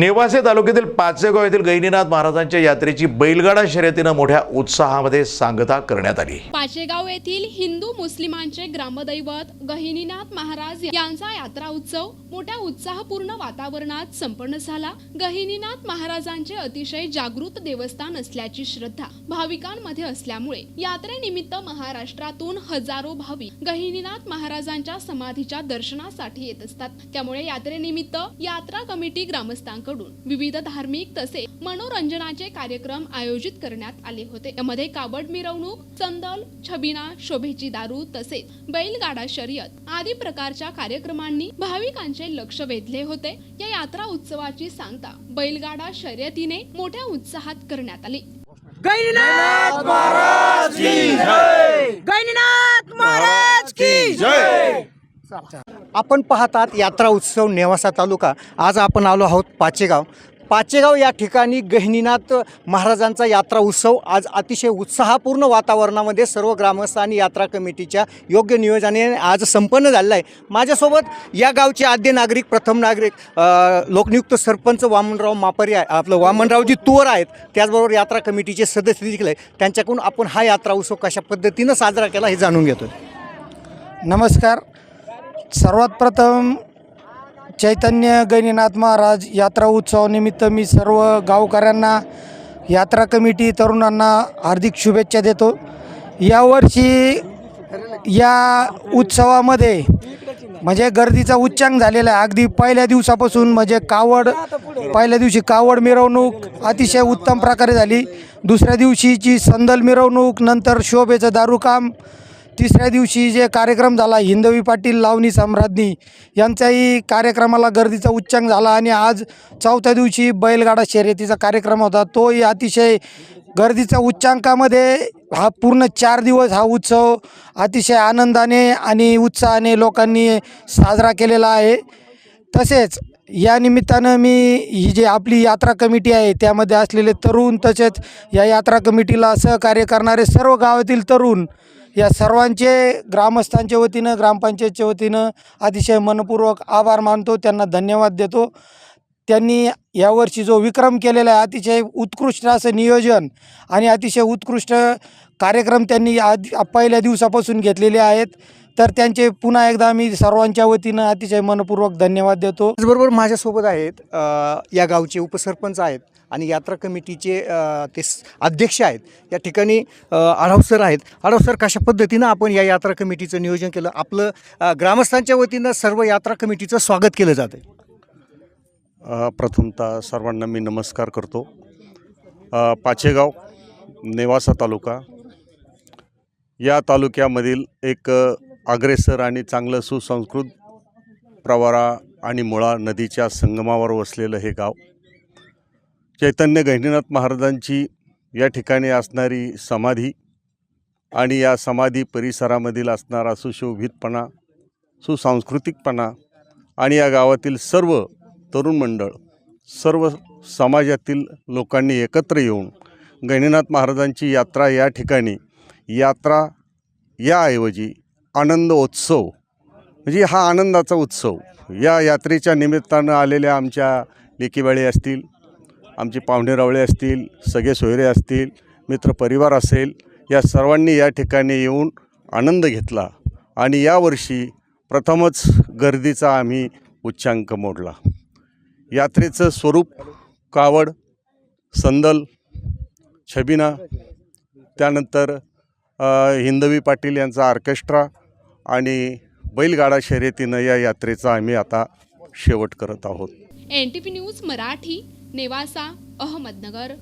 नेवासे तालुक्यातील पाचेगाव येथील गैनीनाथ महाराजांच्या यात्रेची बैलगाडा शर्यतीनं मोठ्या उत्साहामध्ये सांगता करण्यात आली. पाचेगाव येथील हिंदू मुस्लिमांचे ग्रामदैवत गहिनीनाथ महाराज यांचा यात्रा उत्सव मोठ्या उत्साहपूर्ण वातावरणात संपन्न झाला. गहिनीनाथ महाराजांचे अतिशय जागृत देवस्थान असल्याची श्रद्धा भाविकांमध्ये असल्यामुळे यात्रेनिमित्त महाराष्ट्रातून हजारो भाविक गहिनीनाथ महाराजांच्या समाधीच्या दर्शनासाठी येत असतात. त्यामुळे यात्रेनिमित्त यात्रा कमिटी ग्रामस्थांकडून विविध धार्मिक तसे मनोरंजनाचे कार्यक्रम आयोजित करण्यात आले होते. यामध्ये काबड मिरवणूक चंदल छबिना शोभेची दारू तसेच बैलगाडा शर्यत आदी प्रकारच्या कार्यक्रमांनी भाविकांचे लक्ष वेधले होते. या यात्रा उत्सवाची सांगता बैलगाडा शर्यतीने मोठ्या उत्साहात करण्यात आली गैनीनाथ महाराज की जय गैनीनाथ महाराज की जय आपण पाहतात यात्रा उत्सव नेवासा तालुका. आज आपण आलो आहोत पाचेगाव. पाचेगाव या ठिकाणी गहिनीनाथ महाराजांचा यात्रा उत्सव आज अतिशय उत्साहपूर्ण वातावरणामध्ये सर्व ग्रामस्थ आणि यात्रा कमिटीच्या योग्य नियोजनाने आज संपन्न झालेला आहे. माझ्यासोबत या गावचे आद्य नागरिक प्रथम नागरिक अ, लोकनियुक्त सरपंच वामनराव मापरी आहे. आपलं वामनरावजी तुवर आहेत. त्याचबरोबर यात्रा कमिटीचे सदस्य देखील आहे त्यांच्याकडून आपण हा यात्रा उत्सव कशा पद्धतीनं साजरा केला हे जाणून घेतो नमस्कार. सर्वात प्रथम चैतन्य गैनीनाथ महाराज यात्रा उत्सवानिमित्त मी सर्व गावकऱ्यांना यात्रा कमिटी तरुणांना हार्दिक शुभेच्छा देतो. यावर्षी या उत्सवामध्ये म्हणजे गर्दीचा उच्चांक झालेला आहे. अगदी पहिल्या दिवसापासून म्हणजे कावड पहिल्या दिवशी कावड मिरवणूक अतिशय उत्तम प्रकारे झाली. दुसऱ्या दिवशीची संदल मिरवणूक नंतर शोभेचं दारूकाम तिसऱ्या दिवशी जे कार्यक्रम झाला हिंदवी पाटील लावणी सम्राज्ञी यांचाही कार्यक्रमाला गर्दीचा उच्चांक झाला आणि आज चौथ्या दिवशी बैलगाडा शर्यतीचा कार्यक्रम होता. तोही अतिशय गर्दीचा उच्चांकामध्ये हा पूर्ण चार दिवस हा उत्सव अतिशय आनंदाने आणि उत्साहाने लोकांनी साजरा केलेला आहे. तसेच या निमित्तानं मी ही जी आपली यात्रा कमिटी आहे त्यामध्ये असलेले तरुण तसेच या यात्रा कमिटीला सहकार्य करणारे सर्व गावातील तरुण या सर्वांचे ग्रामस्थांच्या वतीनं ग्रामपंचायतच्या वतीनं अतिशय मनपूर्वक आभार मानतो त्यांना धन्यवाद देतो. त्यांनी यावर्षी जो विक्रम केलेला आहे अतिशय उत्कृष्ट असं नियोजन आणि अतिशय उत्कृष्ट कार्यक्रम त्यांनी आधी पहिल्या दिवसापासून घेतलेले आहेत. तर त्यांचे पुन्हा एकदा मी सर्वांच्या वतीनं अतिशय मनपूर्वक धन्यवाद देतो. त्याचबरोबर माझ्यासोबत आहेत या गावचे उपसरपंच आहेत आणि यात्रा कमिटीचे ते अध्यक्ष आहेत. या ठिकाणी अ, आढाव सर आहेत. आढाव सर कशा पद्धतीनं आपण या यात्रा कमिटीचं नियोजन केलं? आपलं ग्रामस्थांच्या वतीनं सर्व यात्रा कमिटीचं स्वागत केलं जातं प्रथमतः सर्वांना मी नमस्कार करतो. पाचेगाव नेवासा तालुका. या तालुक्यामधील एक अग्रेसर आणि चांगलं सुसंस्कृत प्रवारा आणि मुळा नदीच्या संगमावर वसलेलं हे गाव. चैतन्य गहिनीनाथ महाराजांची या ठिकाणी असणारी समाधी आणि या समाधी परिसरामधील असणारा सुशोभितपणा सुसांस्कृतिकपणा आणि या गावातील सर्व तरुण मंडळ सर्व समाजातील लोकांनी एकत्र येऊन गणिनाथ महाराजांची यात्रा या ठिकाणी यात्रा याऐवजी आनंद उत्सव म्हणजे हा आनंदाचा उत्सव. या यात्रेच्या निमित्तानं आलेल्या आमच्या लेकीबाळे असतील आमचे पाहुणेरावळे असतील सगळे सोयरे असतील मित्रपरिवार असेल या सर्वांनी या ठिकाणी येऊन आनंद घेतला आणि यावर्षी प्रथमच गर्दीचा आम्ही उच्चांक मोडला. यात्रेचं स्वरूप कावड संदल छबिना त्यानंतर हिंदवी पाटील यांचा ऑर्केस्ट्रा आणि बैलगाडा शर्यतीनं या यात्रेचा आम्ही आता शेवट करत आहोत. N T P news Marathi Nevasa Ahmednagar.